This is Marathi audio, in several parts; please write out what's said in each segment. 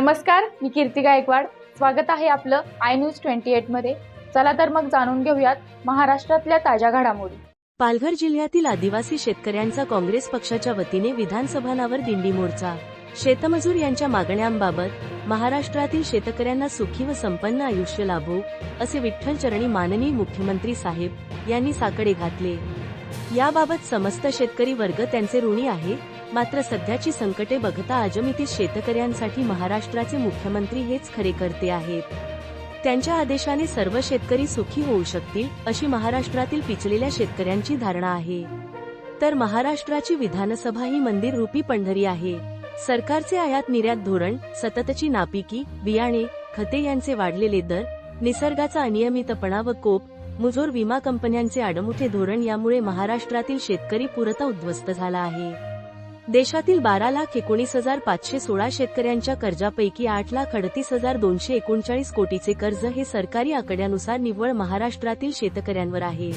नमस्कार मी कीर्ती गायकवाड. स्वागत आहे आपलं आय न्यूज ट्वेंटी मध्ये. चला तर मग जाणून घेऊयात महाराष्ट्रातल्या ताज्या घडामोडी. पालघर जिल्ह्यातील आदिवासी शेतकऱ्यांचा काँग्रेस पक्षाच्या वतीने विधानसभानावर दिंडी मोर्चा. शेतमजूर यांच्या मागण्यांबाबत महाराष्ट्रातील शेतकऱ्यांना सुखी व संपन्न आयुष्य लाभो असे विठ्ठल चरणी माननीय मुख्यमंत्री साहेब यांनी साकडे घातले. याबाबत समस्त शेतकरी वर्ग त्यांचे ऋणी आहे. मात्र सध्याची संकटे बघता अजमितीत शेतकऱ्यांसाठी महाराष्ट्राचे मुख्यमंत्री हेच खरे करते आहेत. त्यांच्या आदेशाने सर्व शेतकरी सुखी होऊ शकतील अशी महाराष्ट्रातील पिचलेल्या शेतकऱ्यांची धारणा आहे. तर महाराष्ट्राची विधानसभा ही मंदिर रूपी पंढरी आहे. सरकारचे आयात निर्यात धोरण सततची नापिकी बियाणे खते यांचे वाढलेले दर निसर्गाचा अनियमितपणा व कोप मुजोर विमा कंपन्यांचे आडमुठे धोरण यामुळे महाराष्ट्रातील शेतकरी पुरता उद्ध्वस्त झाला आहे. देशातील बारा लाख एकोणीस हजार पाचशे सोळा शेतकऱ्यांच्या कर्जापैकी आठ लाख अडतीस हजार दोनशे एकोणचाळीस कोटीचे कर्ज हे सरकारी आकड्यानुसार निव्वळ महाराष्ट्रातील शेतकऱ्यांवर आहे.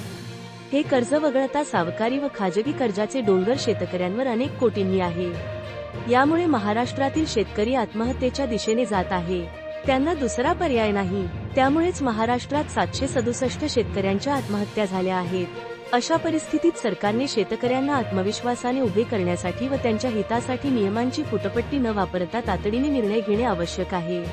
हे कर्ज वगळता सावकारी व खाजगी कर्जाचे डोंगर शेतकऱ्यांवर अनेक कोटींनी आहे. यामुळे महाराष्ट्रातील शेतकरी आत्महत्येच्या दिशेने जात आहे. त्यांना दुसरा पर्याय नाही. त्यामुळेच महाराष्ट्रात सातशे सदुसष्ट शेतकऱ्यांच्या आत्महत्या झाल्या आहेत. अशा परिस्थितीत सरकारने शेतकऱ्यांना आत्मविश्वासाने उभे करण्यासाठी व त्यांच्या हितासाठी नियमांची फुटपट्टी न वापरता तातडीने निर्णय घेणे आवश्यक आहे.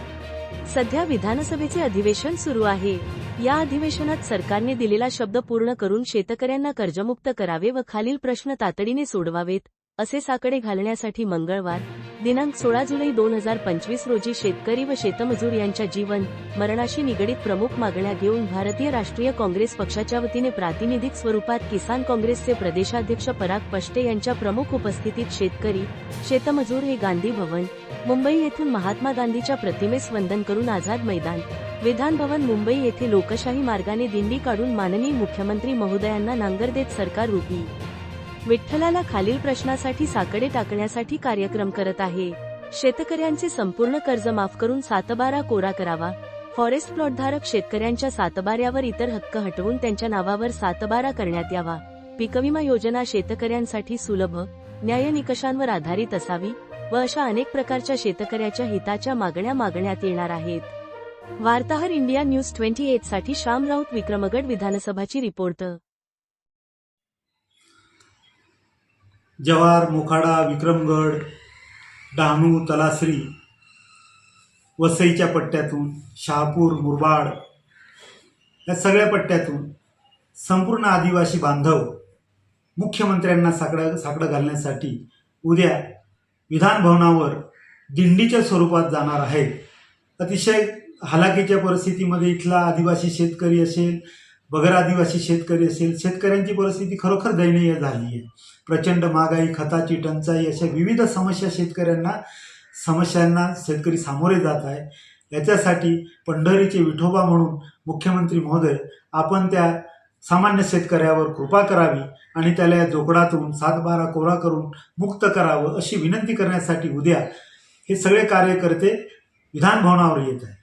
सध्या विधानसभेचे अधिवेशन सुरू आहे. या अधिवेशनात सरकारने दिलेला शब्द पूर्ण करून शेतकऱ्यांना कर्जमुक्त करावे व खालील प्रश्न तातडीने सोडवावेत. असे साकडे घालण्यासाठी मंगळवार दिनांक सोळा जुलै दोन हजार पंचवीस रोजी शेतकरी व शेतमजूर यांच्या जीवन मरणाशी निगडीत प्रमुख मागण्या घेऊन भारतीय राष्ट्रीय काँग्रेस पक्षाच्या वतीने प्रातिनिधिक स्वरूपात किसान काँग्रेसचे प्रदेशाध्यक्ष पराग पष्टे यांच्या प्रमुख उपस्थितीत शेतकरी शेतमजूर हे गांधी भवन मुंबई येथून महात्मा गांधीच्या प्रतिमेस वंदन करून आझाद मैदान विधान भवन मुंबई येथे लोकशाही मार्गाने दिंडी काढून माननीय मुख्यमंत्री महोदयांना नांगर देत सरकार रुपी विठ्ठलाला खालील प्रश्नासाठी साकडे टाकण्यासाठी कार्यक्रम करत आहे. शेतकऱ्यांचे संपूर्ण कर्ज माफ करून सातबारा कोरा करावा. फॉरेस्ट प्लॉटधारक शेतकऱ्यांच्या सातबाऱ्यावर इतर हक्क हटवून त्यांच्या नावावर सातबारा करण्यात यावा. पीकविमा योजना शेतकऱ्यांसाठी सुलभ न्याय निकषांवर आधारित असावी व अशा अनेक प्रकारच्या शेतकऱ्याच्या हिताच्या मागण्या मागण्यात येणार आहेत. वार्ताहर इंडिया न्यूज ट्वेंटी एटसाठी श्याम राऊत विक्रमगड विधानसभाची रिपोर्ट. जव्हार मोखाडा विक्रमगड डहाणू तलासरी वसईच्या पट्ट्यातून शहापूर मुरबाड या सगळ्या पट्ट्यातून संपूर्ण आदिवासी बांधव मुख्यमंत्र्यांना साकडं साकडं घालण्यासाठी उद्या विधानभवनावर दिंडीच्या स्वरूपात जाणार आहेत. अतिशय हालाकीच्या परिस्थितीमध्ये इथला आदिवासी शेतकरी असेल बगर आदिवासी शेतकरी असेल शेतकऱ्यांची परिस्थिती खरोखर दयनीय झाली आहे प्रचंड महागाई खताची टंचाई अशा विविध समस्या शेतकऱ्यांना समस्यांना शेतकरी सामोरे जात आहे. याच्यासाठी पंढरीचे विठोबा म्हणून मुख्यमंत्री महोदय आपण त्या सामान्य शेतकऱ्यावर कृपा करावी आणि त्याला या जोगडातून सातबारा कोरा करून मुक्त करावं अशी विनंती करण्यासाठी उद्या हे सगळे कार्यकर्ते विधानभवनावर येत आहे